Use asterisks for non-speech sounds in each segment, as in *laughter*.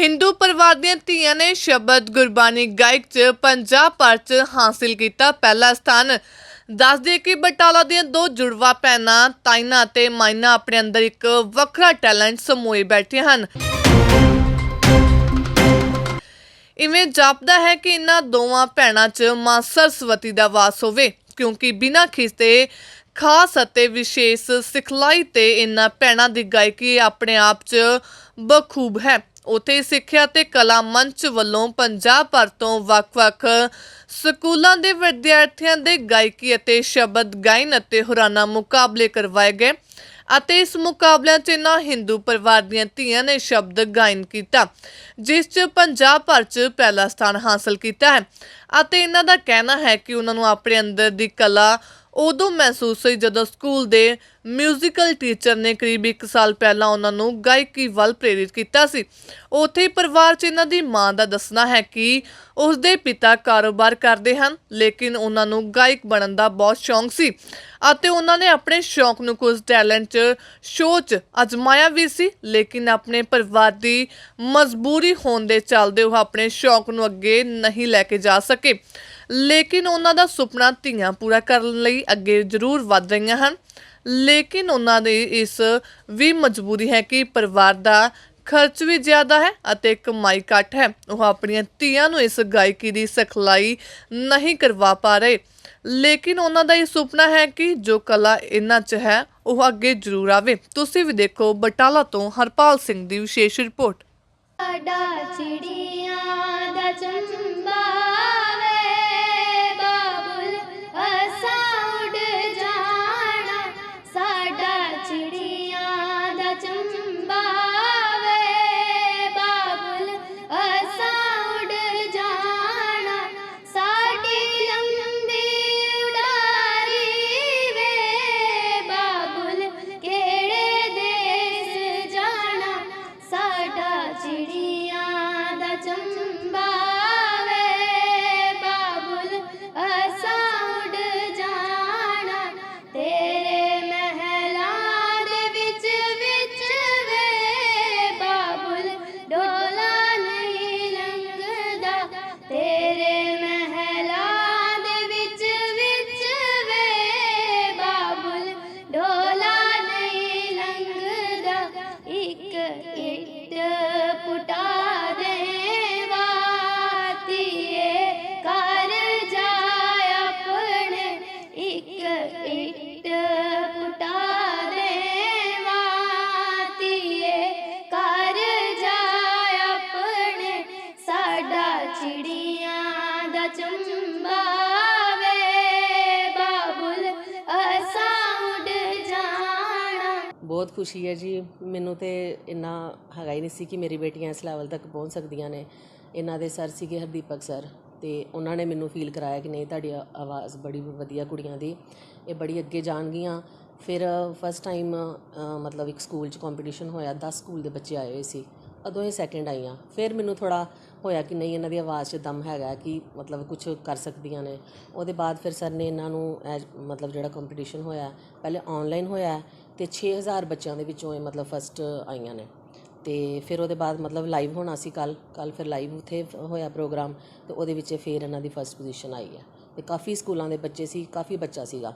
ਹਿੰਦੂ ਪਰਿਵਾਰ ਦੀਆਂ ਧੀਆਂ ਨੇ ਸ਼ਬਦ ਗੁਰਬਾਣੀ ਗਾਇਕ 'ਚ ਪੰਜਾਬ ਭਰ 'ਚ ਹਾਸਿਲ ਕੀਤਾ ਪਹਿਲਾ ਸਥਾਨ। ਦੱਸ ਦਈਏ ਕਿ ਬਟਾਲਾ ਦੀਆਂ ਦੋ ਜੁੜਵਾ ਭੈਣਾਂ ਤਾਈਨਾ ਅਤੇ ਮਾਇਨਾ ਆਪਣੇ ਅੰਦਰ ਇੱਕ ਵੱਖਰਾ ਟੈਲੈਂਟ ਸਮੋਏ ਬੈਠੇ ਹਨ। ਇਵੇਂ ਜਾਪਦਾ ਹੈ ਕਿ ਇਹਨਾਂ ਦੋਵਾਂ ਭੈਣਾਂ 'ਚ ਮਾਂ ਸਰਸਵਤੀ ਦਾ ਵਾਸ ਹੋਵੇ, ਕਿਉਂਕਿ ਬਿਨਾਂ ਖਿਸਤੇ ਖਾਸ ਅਤੇ ਵਿਸ਼ੇਸ਼ ਸਿਖਲਾਈ ਤੇ ਇਹਨਾਂ ਭੈਣਾਂ ਦੀ ਗਾਇਕੀ ਆਪਣੇ ਆਪ 'ਚ ਬਖੂਬ ਹੈ। ਉਥੇ ਸਿੱਖਿਆ ਤੇ ਕਲਾ ਮੰਚ ਵੱਲੋਂ ਪੰਜਾਬ ਭਰ ਤੋਂ ਵੱਖ-ਵੱਖ ਸਕੂਲਾਂ ਦੇ ਵਿਦਿਆਰਥੀਆਂ ਦੇ ਗਾਇਕੀ ਅਤੇ ਸ਼ਬਦ ਗਾਇਨ ਅਤੇ ਹੋਰਾਨਾ ਮੁਕਾਬਲੇ ਕਰਵਾਏ ਗਏ ਅਤੇ ਇਸ ਮੁਕਾਬਲਿਆਂ 'ਚ ਇਹਨਾਂ ਹਿੰਦੂ ਪਰਿਵਾਰ ਦੀਆਂ ਧੀਆਂ ਨੇ ਸ਼ਬਦ ਗਾਇਨ ਕੀਤਾ, ਜਿਸ 'ਚ ਪੰਜਾਬ ਭਰ 'ਚ ਪਹਿਲਾ ਸਥਾਨ ਹਾਸਲ ਕੀਤਾ ਹੈ ਅਤੇ ਇਹਨਾਂ ਦਾ ਕਹਿਣਾ ਹੈ ਕਿ ਉਹਨਾਂ ਨੂੰ ਆਪਣੇ ਅੰਦਰ ਦੀ ਕਲਾ ਉਦੋਂ ਮਹਿਸੂਸ ਹੋਈ ਜਦੋਂ ਸਕੂਲ ਦੇ ਮਿਊਜ਼ੀਕਲ ਟੀਚਰ ਨੇ ਕਰੀਬ 1 ਸਾਲ ਪਹਿਲਾਂ ਉਹਨਾਂ ਨੂੰ ਗਾਇਕੀ ਵੱਲ ਪ੍ਰੇਰਿਤ ਕੀਤਾ ਸੀ। ਉੱਥੇ ਹੀ ਪਰਿਵਾਰ 'ਚ ਇਹਨਾਂ ਦੀ ਮਾਂ ਦਾ ਦੱਸਣਾ ਹੈ ਕਿ ਉਸ ਦੇ ਪਿਤਾ ਕਾਰੋਬਾਰ ਕਰਦੇ ਹਨ, ਲੇਕਿਨ ਉਹਨਾਂ ਨੂੰ ਗਾਇਕ ਬਣਨ ਦਾ ਬਹੁਤ ਸ਼ੌਂਕ ਸੀ ਅਤੇ ਉਹਨਾਂ ਨੇ ਆਪਣੇ ਸ਼ੌਂਕ ਨੂੰ ਕੁਝ ਟੈਲੈਂਟ 'ਚ ਸ਼ੋਅ 'ਚ ਅਜਮਾਇਆ ਵੀ ਸੀ, ਲੇਕਿਨ ਆਪਣੇ ਪਰਿਵਾਰ ਦੀ ਮਜਬੂਰੀ ਹੋਣ ਦੇ ਚੱਲਦੇ ਉਹ ਆਪਣੇ ਸ਼ੌਂਕ ਨੂੰ ਅੱਗੇ ਨਹੀਂ ਲੈ ਕੇ ਜਾ ਸਕੇ। ਲੇਕਿਨ ਉਹਨਾਂ ਦਾ ਸੁਪਨਾ ਧੀਆਂ ਪੂਰਾ ਕਰਨ ਲਈ ਅੱਗੇ ਜ਼ਰੂਰ ਵੱਧ ਰਹੀਆਂ ਹਨ। ਲੇਕਿਨ ਉਹਨਾਂ ਦੀ ਇਸ ਵੀ ਮਜਬੂਰੀ ਹੈ ਕਿ ਪਰਿਵਾਰ ਦਾ ਖਰਚ ਵੀ ਜ਼ਿਆਦਾ ਹੈ ਅਤੇ ਕਮਾਈ ਘੱਟ ਹੈ। ਉਹ ਆਪਣੀਆਂ ਧੀਆਂ ਨੂੰ ਇਸ ਗਾਇਕੀ ਦੀ ਸਿਖਲਾਈ ਨਹੀਂ ਕਰਵਾ ਪਾ ਰਹੇ। ਲੇਕਿਨ ਉਹਨਾਂ ਦਾ ਇਹ ਸੁਪਨਾ ਹੈ ਕਿ ਜੋ ਕਲਾ ਇਹਨਾਂ 'ਚ ਹੈ, ਉਹ ਅੱਗੇ ਜ਼ਰੂਰ ਆਵੇ। ਤੁਸੀਂ ਵੀ ਦੇਖੋ ਬਟਾਲਾ ਤੋਂ ਹਰਪਾਲ ਸਿੰਘ ਦੀ ਵਿਸ਼ੇਸ਼ ਰਿਪੋਰਟ। ਸਾਡਾ ਚਿੜੀਆਂ ਦਾ ਚੰਬਾ ਬਹੁਤ ਖੁਸ਼ੀ ਹੈ ਜੀ। ਮੈਨੂੰ ਤੇ ਇੰਨਾ ਹੈਗਾ ਹੀ ਨਹੀਂ ਸੀ ਕਿ ਮੇਰੀ ਬੇਟੀਆਂ ਇਸ ਲੈਵਲ ਤੱਕ ਪਹੁੰਚ ਸਕਦੀਆਂ ਨੇ। ਇਹਨਾਂ ਦੇ ਸਰ ਸੀਗੇ ਹਰਦੀਪਕ ਸਰ ਤੇ ਉਹਨਾਂ ਨੇ ਮੈਨੂੰ ਫੀਲ ਕਰਾਇਆ ਕਿ ਨਹੀਂ, ਤੁਹਾਡੀ ਆਵਾਜ਼ ਬੜੀ ਵਧੀਆ ਕੁੜੀਆਂ ਦੀ। ਇਹ ਬੜੀ ਅੱਗੇ ਜਾਣਗੀਆਂ। ਫਿਰ ਫਸਟ ਟਾਈਮ ਮਤਲਬ ਇੱਕ ਸਕੂਲ 'ਚ ਕੰਪੀਟੀਸ਼ਨ ਹੋਇਆ। 10 ਸਕੂਲ ਦੇ ਬੱਚੇ ਆਏ ਹੋਏ ਸੀ। ਉਦੋਂ ਹੀ ਸੈਕਿੰਡ ਆਈਆਂ। ਫਿਰ ਮੈਨੂੰ ਥੋੜਾ ਹੋਇਆ ਕਿ ਨਹੀਂ, ਇਹਨਾਂ ਦੀ ਆਵਾਜ਼ 'ਚ ਦਮ ਹੈਗਾ ਕਿ ਮਤਲਬ ਕੁਝ ਕਰ ਸਕਦੀਆਂ ਨੇ। ਉਹਦੇ ਬਾਅਦ ਫਿਰ ਸਰ ਨੇ ਇਹਨਾਂ ਨੂੰ ਐਜ- ਮਤਲਬ ਜਿਹੜਾ ਕੰਪੀਟੀਸ਼ਨ ਹੋਇਆ, ਪਹਿਲੇ ਆਨਲਾਈਨ ਹੋਇਆ। ਤੇ 6000 ਬੱਚਿਆਂ ਦੇ ਵਿੱਚੋਂ ਇਹ ਮਤਲਬ ਫਸਟ ਆਈਆਂ ਨੇ। ਤੇ ਫਿਰ ਉਹਦੇ ਬਾਅਦ ਮਤਲਬ ਲਾਈਵ ਹੋਣਾ ਸੀ ਕੱਲ ਕੱਲ ਫਿਰ ਲਾਈਵ ਉੱਥੇ ਹੋਇਆ ਪ੍ਰੋਗਰਾਮ ਤੇ ਉਹਦੇ ਵਿੱਚ ਫਿਰ ਇਹਨਾਂ ਦੀ ਫਸਟ ਪੋਜੀਸ਼ਨ ਆਈ ਹੈ। ਤੇ ਕਾਫੀ ਸਕੂਲਾਂ ਦੇ ਬੱਚੇ ਸੀ, ਕਾਫੀ ਬੱਚਾ ਸੀਗਾ।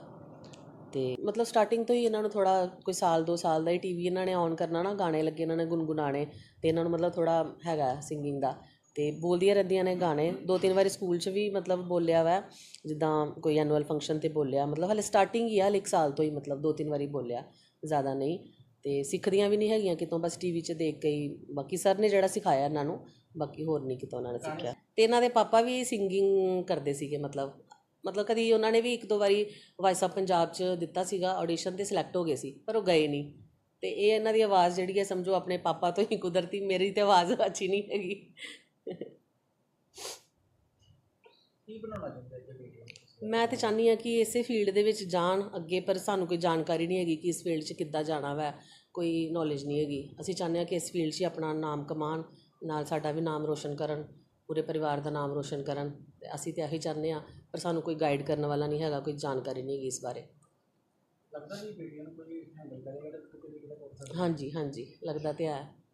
ਤੇ ਮਤਲਬ ਸਟਾਰਟਿੰਗ ਤੋਂ ਹੀ ਇਹਨਾਂ ਨੂੰ ਥੋੜਾ ਕੋਈ ਸਾਲ 2 ਸਾਲ ਦਾ ਹੀ ਟੀਵੀ ਇਹਨਾਂ ਨੇ ਆਨ ਕਰਨਾ ਨਾ, ਗਾਣੇ ਲੱਗੇ ਇਹਨਾਂ ਨੇ ਗੁੰਗੁਣਾਣੇ ਤੇ ਇਹਨਾਂ ਨੂੰ ਮਤਲਬ ਥੋੜਾ ਹੈਗਾ ਸਿੰਗਿੰਗ ਦਾ। ਤੇ ਬੋਲਦੀਆਂ ਰਹਿੰਦੀਆਂ ਨੇ ਗਾਣੇ, ਦੋ ਤਿੰਨ ਵਾਰੀ ਸਕੂਲ 'ਚ ਵੀ ਮਤਲਬ ਬੋਲਿਆ ਵਾ, ਜਿੱਦਾਂ ਕੋਈ ਐਨੂਅਲ ਫੰਕਸ਼ਨ ਤੇ ਬੋਲਿਆ, ਮਤਲਬ ਹਲੇ ਸਟਾਰਟਿੰਗ ਹੀ ਆ, ਹਲੇ ਇੱਕ ਸਾਲ ਤੋਂ ਹੀ ਮਤਲਬ ਦੋ ਤਿੰਨ ਵਾਰੀ ਬੋਲਿਆ। ਜ਼ਿਆਦਾ ਨਹੀਂ ਤੇ ਸਿੱਖਦੀਆਂ ਵੀ ਨਹੀਂ ਹੈਗੀਆਂ ਕਿਤੋਂ ਬਸ ਟੀਵੀ 'ਚ ਦੇਖ ਕੇ ਹੀ। ਬਾਕੀ ਸਰ ਨੇ ਜਿਹੜਾ ਸਿਖਾਇਆ ਇਹਨਾਂ ਨੂੰ ਬਾਕੀ ਹੋਰ ਨਹੀਂ ਕਿਤੋਂ ਉਹਨਾਂ ਨੇ ਸਿੱਖਿਆ। ਤੇ ਇਹਨਾਂ ਦੇ ਪਾਪਾ ਵੀ ਸਿੰਗਿੰਗ ਕਰਦੇ ਸੀਗੇ ਮਤਲਬ ਮਤਲਬ ਕਦੀ ਉਹਨਾਂ ਨੇ ਵੀ ਇੱਕ ਦੋ ਵਾਰੀ ਵਾਇਸ ਆਫ ਪੰਜਾਬ 'ਚ ਦਿੱਤਾ ਸੀਗਾ ਆਡੀਸ਼ਨ ਤੇ ਸਿਲੈਕਟ ਹੋ ਗਏ ਸੀ ਪਰ ਉਹ ਗਏ ਨਹੀਂ। ਤੇ ਇਹ ਇਹਨਾਂ ਦੀ ਆਵਾਜ਼ ਜਿਹੜੀ ਹੈ ਸਮਝੋ ਆਪਣੇ ਪਾਪਾ ਤੋਂ ਹੀ ਕੁਦਰਤੀ ਮੇਰੀ ਤੇ ਆਵਾਜ਼ *laughs* ਅੱਛੀ ਨਹੀਂ ਹੈਗੀ। ਕੀ ਬਣਾਉਣਾ ਚਾਹੁੰਦੇ ਜੀ ਬੇਟੀਆਂ ਮੈਂ ਤੇ ਚਾਹੁੰਦੀ ਹਾਂ ਕਿ ਇਸੇ ਫੀਲਡ ਦੇ ਵਿੱਚ ਜਾਣ ਅੱਗੇ ਪਰ ਸਾਨੂੰ ਕੋਈ ਜਾਣਕਾਰੀ ਨਹੀਂ ਹੈਗੀ ਕਿ ਇਸ ਫੀਲਡ 'ਚ ਕਿੱਦਾਂ ਜਾਣਾ ਵੈ। ਕੋਈ ਨੌਲੇਜ ਨਹੀਂ ਹੈਗੀ। ਅਸੀਂ ਚਾਹੁੰਦੇ ਹਾਂ ਕਿ ਇਸ ਫੀਲਡ 'ਚ ਹੀ ਆਪਣਾ ਨਾਮ ਕਮਾਉਣ ਨਾਲ ਸਾਡਾ ਵੀ ਨਾਮ ਰੋਸ਼ਨ ਕਰਨ ਪੂਰੇ ਪਰਿਵਾਰ ਦਾ ਨਾਮ ਰੋਸ਼ਨ ਕਰਨ। ਤੇ ਅਸੀਂ ਤੇ ਇਹੀ ਚਾਹੁੰਦੇ ਹਾਂ ਪਰ ਸਾਨੂੰ ਕੋਈ ਗਾਈਡ ਕਰਨ ਵਾਲਾ ਨਹੀਂ ਹੈਗਾ ਕੋਈ ਜਾਣਕਾਰੀ ਨਹੀਂ ਹੈਗੀ ਇਸ ਬਾਰੇ। ਲੱਗਦਾ ਜੀ ਬੇਟੀਆਂ ਨੂੰ ਕੋਈ ਹੈਂਡਲ ਕਰੇਗਾ ਤਾਂ ਕੋਈ ਕਿਤੇ ਸਕਦਾ। ਹਾਂਜੀ ਹਾਂਜੀ। ਲੱਗਦਾ ਤੇ ਹੈ।